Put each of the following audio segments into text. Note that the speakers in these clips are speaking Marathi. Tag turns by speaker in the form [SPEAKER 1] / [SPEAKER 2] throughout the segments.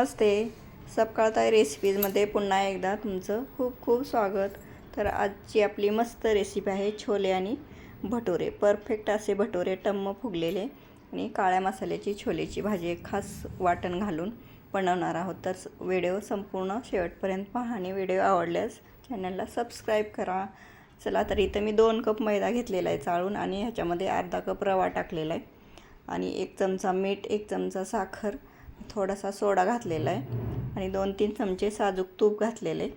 [SPEAKER 1] नमस्ते. सपकाळताई रेसिपीजमध्ये पुन्हा एकदा तुमचं खूप खूप स्वागत. तर आजची आपली मस्त रेसिपी आहे छोले आणि भटुरे. परफेक्ट असे भटुरे टम्म फुगलेले आणि काळ्या मसाल्याची छोलेची भाजी एक खास वाटण घालून बनवणार आहोत. तर व्हिडिओ संपूर्ण शेवटपर्यंत पहा आणि व्हिडिओ आवडल्यास चॅनलला सबस्क्राईब करा. चला तर इथं मी दोन कप मैदा घेतलेला आहे चाळून आणि ह्याच्यामध्ये अर्धा कप रवा टाकलेला आहे. आणि एक चमचा मीठ एक चमचा साखर थोडासा सोडा घातलेला आहे आणि दोन तीन चमचे साजूक तूप घातलेले.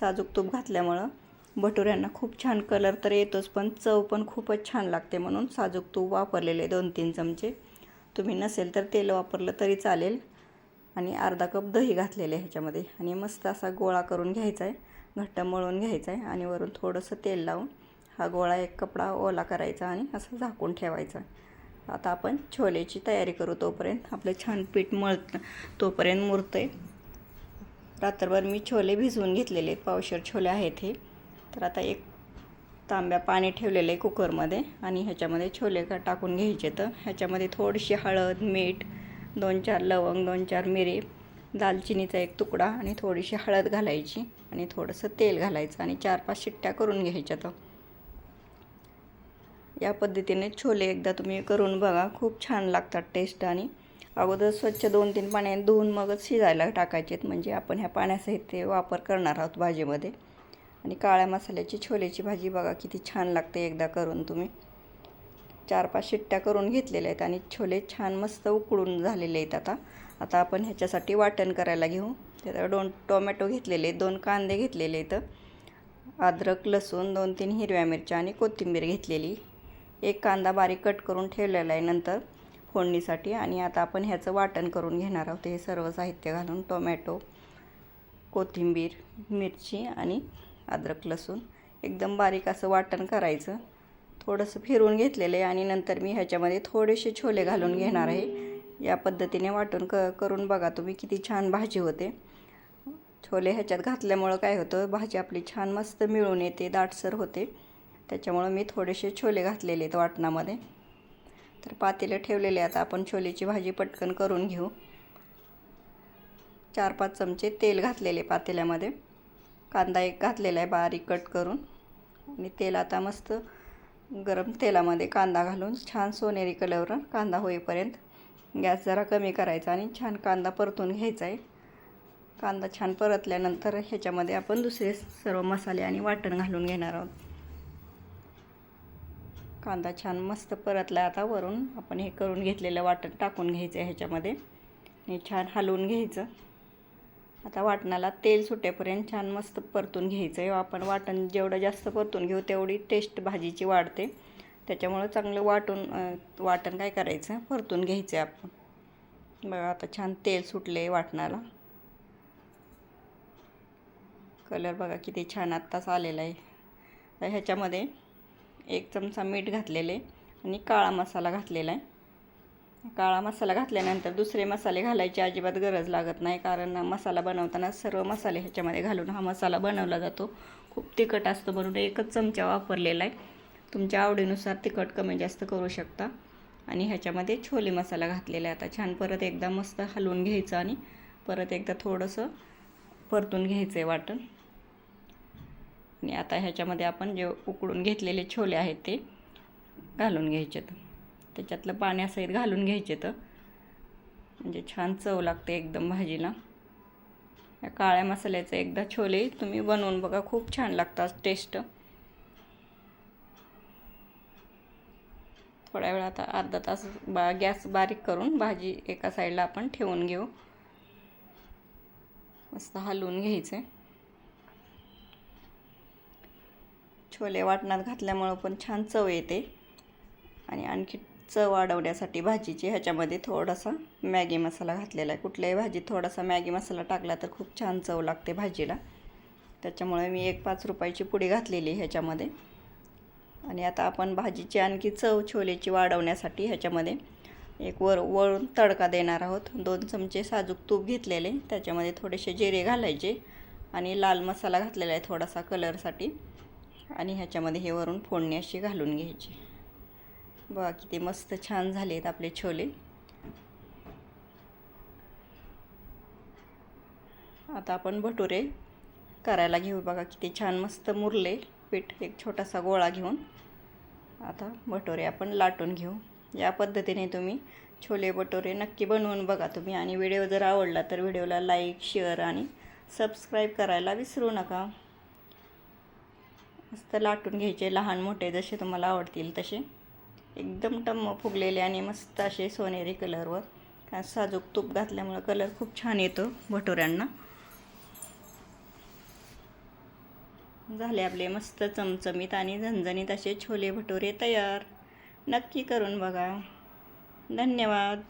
[SPEAKER 1] साजूक तूप घातल्यामुळं भटुऱ्यांना खूप छान कलर तर येतोच पण चव पण खूपच छान लागते म्हणून साजूक तूप वापरलेले दोन तीन चमचे. तुम्ही नसेल तर तेल वापरलं तरी चालेल. आणि अर्धा कप दही घातलेले ह्याच्यामध्ये. आणि मस्त असा गोळा करून घ्यायचा आहे घट्ट मळून घ्यायचा आहे आणि वरून थोडंसं तेल लावून हा गोळा एक कपडा ओला करायचा आणि असं झाकून ठेवायचा. आता आपण छोलेची तयारी करू तोपर्यंत. आपलं छान पीठ मळत तोपर्यंत मुरतं आहे रात्रभर मी छोले भिजवून घेतलेले आहेत. पावशर छोले आहेत हे. तर आता एक तांब्या पाणी ठेवलेलं आहे कुकरमध्ये आणि ह्याच्यामध्ये छोले का टाकून घ्यायचे तर ह्याच्यामध्ये थोडीशी हळद मीठ दोन चार लवंग दोन चार मिरे दालचिनीचा एक तुकडा आणि थोडीशी हळद घालायची आणि थोडंसं तेल घालायचं आणि चार पाच शिट्ट्या करून घ्यायच्या तर. या पद्धतीने छोले एकदा तुम्ही करून बघा. खूप छान लागतात टेस्ट आणि अगोदर स्वच्छ दोन तीन पाण्याने धुवून मगच शिजायला टाकायचे म्हणजे आपण ह्या पाण्यासहित ते वापर करणार आहोत भाजीमध्ये. आणि काळ्या मसाल्याची छोलेची भाजी बघा किती छान लागते एकदा करून तुम्ही. चार पाच शिट्ट्या करून घेतलेल्या आहेत आणि छोले छान मस्त उकळून झालेले आहेत आता. आता आपण ह्याच्यासाठी वाटण करायला घेऊ. त्यात दोन टोमॅटो घेतलेले दोन कांदे घेतलेले आहेत. अद्रक लसूण दोन तीन हिरव्या मिरच्या आणि कोथिंबीर घेतलेली. एक कांदा बारीक कट करून ठेवलेला आहे नंतर फोडणीसाठी आणि आता आपण ह्याचं वाटण करून घेणार आहोत. हे सर्व साहित्य घालून टोमॅटो कोथिंबीर मिरची आणि अद्रक लसूण एकदम बारीक असं वाटण करायचं. थोडंसं फिरून घेतलेलं आहे आणि नंतर मी ह्याच्यामध्ये थोडेसे छोले घालून घेणार आहे. या पद्धतीने वाटून क करून बघा तुम्ही किती छान भाजी होते. छोले ह्याच्यात घातल्यामुळं काय होतं भाजी आपली छान मस्त मिळून येते दाटसर होते. त्याच्यामुळं मी थोडेसे छोले घातलेले आहेत वाटणामध्ये. तर पातेलं ठेवलेले आता आपण छोलेची भाजी पटकन करून घेऊ. चार पाच चमचे तेल घातलेले पातेल्यामध्ये. कांदा एक घातलेला आहे बारीक कट करून. आणि तेल आता मस्त गरम तेलामध्ये कांदा घालून छान सोनेरी कलरवर कांदा होईपर्यंत गॅस जरा कमी करायचा आणि छान कांदा परतून घ्यायचा आहे. कांदा छान परतल्यानंतर ह्याच्यामध्ये आपण दुसरे सर्व मसाले आणि वाटण घालून घेणार आहोत. कांदा छान मस्त परतला आता वरून. आपण हे करून घेतलेलं वाटण टाकून घ्यायचं आहे ह्याच्यामध्ये. आणि छान हलवून घ्यायचं. आता वाटणाला तेल सुटेपर्यंत छान मस्त परतून घ्यायचं आहे आपण वाटण जेवढं जास्त परतून घेऊ तेवढी टेस्ट भाजीची वाढते. त्याच्यामुळं चांगलं वाटून वाटण काय करायचं? परतून घ्यायचं आहे आपण. बघा आता छान तेल सुटले वाटणाला. कलर बघा किती छान आत्ताच आलेला आहे. तर ह्याच्यामध्ये एक चमचा मीठ घातलेले आणि काळा मसाला घातलेला आहे. काळा मसाला घातल्यानंतर दुसरे मसाले घालायची अजिबात गरज लागत नाही कारण मसाला बनवताना सर्व मसाले ह्याच्यामध्ये घालून हा मसाला बनवला जातो. खूप तिखट असतो म्हणून एकच चमचा वापरलेला आहे. तुमच्या आवडीनुसार तिखट कमी जास्त करू शकता. आणि ह्याच्यामध्ये छोले मसाला घातलेला आहे. आता छान परत एकदा मस्त हलवून घ्यायचं आणि परत एकदा थोडंसं परतून घ्यायचं आहे वाटण. आणि आता ह्याच्यामध्ये आपण जे उकडून घेतलेले छोले आहेत ते घालून घ्यायचे तर त्याच्यातलं पाण्यासहित घालून घ्यायचे तर म्हणजे छान चव लागते एकदम भाजीला. या काळ्या मसाल्याचे एकदा छोले तुम्ही बनवून बघा खूप छान लागतात टेस्ट थोड्या वेळ आता अर्धा तास बा गॅस बारीक करून भाजी एका साईडला आपण ठेवून घेऊ. मस्त हलवून घ्यायचं. छोले वाटणात घातल्यामुळं पण छान चव येते. आणि आणखी चव वाढवण्यासाठी भाजीची ह्याच्यामध्ये थोडासा मॅगी मसाला घातलेला आहे. कुठल्याही भाजीत थोडासा मॅगी मसाला टाकला तर खूप छान चव लागते भाजीला. त्याच्यामुळे मी एक पाच रुपयाची पुडी घातलेली ह्याच्यामध्ये. आणि आता आपण भाजीची आणखी चव छोलेची वाढवण्यासाठी ह्याच्यामध्ये एक वर वळून तडका देणार आहोत. दोन चमचे साजूक तूप घेतलेले. त्याच्यामध्ये थोडेसे जिरे घालायचे. आणि लाल मसाला घातलेला आहे थोडासा कलरसाठी. आणि ह्याच्यामध्ये हे वरून फोडणी अशी घालून घ्यायची. बघा किती मस्त छान झाले आहेत आपले छोले. आता आपण भटुरे करायला घेऊ. बघा किती छान मस्त मुरले पीठ एक छोटासा गोळा घेऊन. आता भटुरे आपण लाटून घेऊ. या पद्धतीने तुम्ही छोले भटुरे नक्की बनवून बघा तुम्ही. आणि व्हिडिओ जर आवडला तर व्हिडिओला लाईक शेअर आणि सबस्क्राईब करायला विसरू नका. मस्त लाटून घ्यायचे लहान मोठे जसे तुम्हाला आवडतील तसे. एकदम टम्म फुगलेले आणि मस्त असे सोनेरी कलरवर. कारण साजूक तूप घातल्यामुळं कलर खूप छान येतो भटुऱ्यांना. झाले आपले मस्त चमचमीत आणि झणझणीत असे छोले भटुरे तयार. नक्की करून बघा. धन्यवाद.